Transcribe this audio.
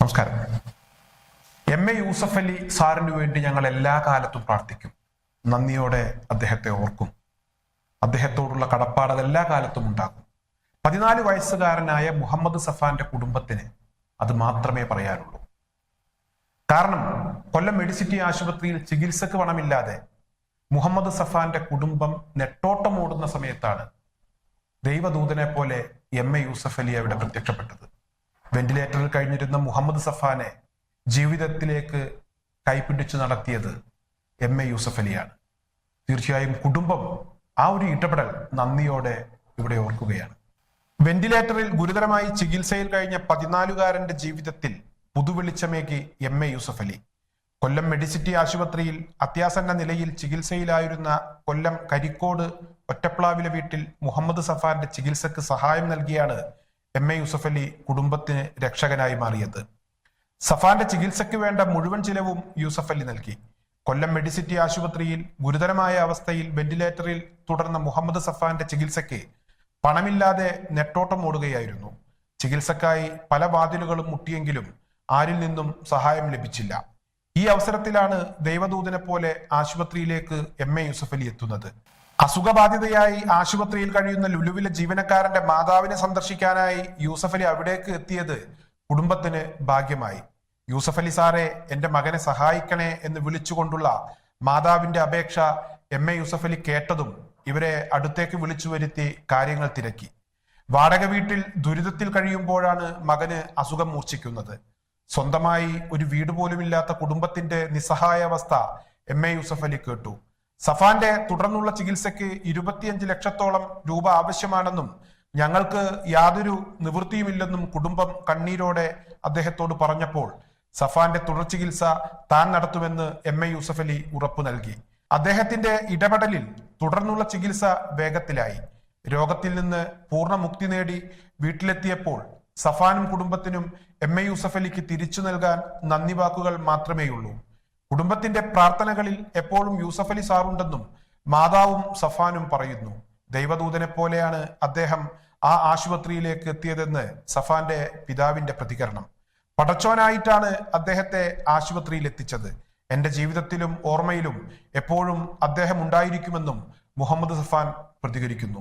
നമസ്കാരം. M A Yusuf Ali സാറിന് വേണ്ടി ഞങ്ങൾ എല്ലാ കാലത്തും പ്രാർത്ഥിക്കും. നന്ദിയോടെ അദ്ദേഹത്തെ ഓർക്കും. അദ്ദേഹത്തോടുള്ള കടപ്പാട് എല്ലാ കാലത്തും ഉണ്ടാകും പതിനാല് വയസ്സുകാരനായ മുഹമ്മദ് സഫാന്റെ കുടുംബത്തിന് അത് മാത്രമേ പറയാനുള്ളൂ. കാരണം കൊല്ലം മെഡിസിറ്റി ആശുപത്രിയിൽ ചികിത്സക്ക് പണമില്ലാതെ മുഹമ്മദ് സഫാന്റെ കുടുംബം നെട്ടോട്ടം ഓടുന്ന സമയത്താണ് ദൈവദൂതനെ പോലെ എം എ യൂസഫ് അലി അവിടെ പ്രത്യക്ഷപ്പെട്ടത്. വെന്റിലേറ്ററിൽ കഴിഞ്ഞിരുന്ന മുഹമ്മദ് സഫാനെ ജീവിതത്തിലേക്ക് കൈപ്പിടിച്ചു നടത്തിയത് എം എ യൂസഫ് അലിയാണ്. തീർച്ചയായും കുടുംബം ആ ഒരു ഇടപെടൽ നന്ദിയോടെ ഇവിടെ ഓർക്കുകയാണ്. വെന്റിലേറ്ററിൽ ഗുരുതരമായി ചികിത്സയിൽ കഴിഞ്ഞ പതിനാലുകാരന്റെ ജീവിതത്തിൽ പുതുവെളിച്ചമേകി M A Yusuf Ali. Kollam Medicity ആശുപത്രിയിൽ അത്യാസന്ന നിലയിൽ ചികിത്സയിലായിരുന്ന കൊല്ലം കരിക്കോട് ഒറ്റപ്ലാവിലെ വീട്ടിൽ മുഹമ്മദ് സഫാന്റെ ചികിത്സക്ക് സഹായം നൽകിയാണ് എം എ യൂസഫ് അലി കുടുംബത്തിന് രക്ഷകനായി മാറിയത്. സഫാന്റെ ചികിത്സയ്ക്ക് വേണ്ട മുഴുവൻ ചിലവും യൂസഫ് അലി നൽകി. കൊല്ലം മെഡിസിറ്റി ആശുപത്രിയിൽ ഗുരുതരമായ അവസ്ഥയിൽ വെന്റിലേറ്ററിൽ തുടർന്ന മുഹമ്മദ് സഫാന്റെ ചികിത്സയ്ക്ക് പണമില്ലാതെ നെട്ടോട്ടം ഓടുകയായിരുന്നു. ചികിത്സക്കായി പല വാതിലുകളും മുട്ടിയെങ്കിലും ആരിൽ നിന്നും സഹായം ലഭിച്ചില്ല. ഈ അവസരത്തിലാണ് ദൈവദൂതനെ പോലെ ആശുപത്രിയിലേക്ക് എം എ യൂസഫ് അലി എത്തുന്നത്. അസുഖബാധിതയായി ആശുപത്രിയിൽ കഴിയുന്ന ലുലുവിലെ ജീവനക്കാരന്റെ മാതാവിനെ സന്ദർശിക്കാനായി യൂസഫ് അലി അവിടേക്ക് എത്തിയത് കുടുംബത്തിന് ഭാഗ്യമായി. യൂസഫ് അലി സാറെ എന്റെ മകനെ സഹായിക്കണേ എന്ന് വിളിച്ചുകൊണ്ടുള്ള മാതാവിന്റെ അപേക്ഷ എം എ യൂസഫ് അലി കേട്ടതും ഇവരെ അടുത്തേക്ക് വിളിച്ചു വരുത്തി കാര്യങ്ങൾ തിരക്കി. വാടക വീട്ടിൽ ദുരിതത്തിൽ കഴിയുമ്പോഴാണ് മകന് അസുഖം മൂർച്ഛിക്കുന്നത്. സ്വന്തമായി ഒരു വീട് പോലുമില്ലാത്ത കുടുംബത്തിന്റെ നിസ്സഹായ അവസ്ഥ എം എ യൂസഫ് അലി കേട്ടു. സഫാന്റെ തുടർന്നുള്ള ചികിത്സയ്ക്ക് ഇരുപത്തിയഞ്ച് ലക്ഷത്തോളം രൂപ ആവശ്യമാണെന്നും ഞങ്ങൾക്ക് യാതൊരു നിവൃത്തിയുമില്ലെന്നും കുടുംബം കണ്ണീരോടെ അദ്ദേഹത്തോട് പറഞ്ഞപ്പോൾ സഫാന്റെ തുടർ ചികിത്സ താൻ നടത്തുമെന്ന് എം എ യൂസഫ് അലി ഉറപ്പു നൽകി. അദ്ദേഹത്തിന്റെ ഇടപെടലിൽ തുടർന്നുള്ള ചികിത്സ വേഗത്തിലായി. രോഗത്തിൽ നിന്ന് പൂർണ മുക്തി നേടി വീട്ടിലെത്തിയപ്പോൾ സഫാനും കുടുംബത്തിനും എം എ യൂസഫ് അലിക്ക് തിരിച്ചു നൽകാൻ നന്ദി വാക്കുകൾ മാത്രമേയുള്ളൂ. കുടുംബത്തിന്റെ പ്രാർത്ഥനകളിൽ എപ്പോഴും യൂസഫ് അലി സാറുണ്ടെന്നും മാതാവും സഫാനും പറയുന്നു. ദൈവദൂതനെ പോലെയാണ് അദ്ദേഹം ആ ആശുപത്രിയിലേക്ക് എത്തിയതെന്ന് സഫാന്റെ പിതാവിന്റെ പ്രതികരണം. പടച്ചോനായിട്ടാണ് അദ്ദേഹത്തെ ആശുപത്രിയിൽ എത്തിച്ചത്. എന്റെ ജീവിതത്തിലും ഓർമ്മയിലും എപ്പോഴും അദ്ദേഹം ഉണ്ടായിരിക്കുമെന്നും മുഹമ്മദ് സഫാൻ പ്രതികരിക്കുന്നു.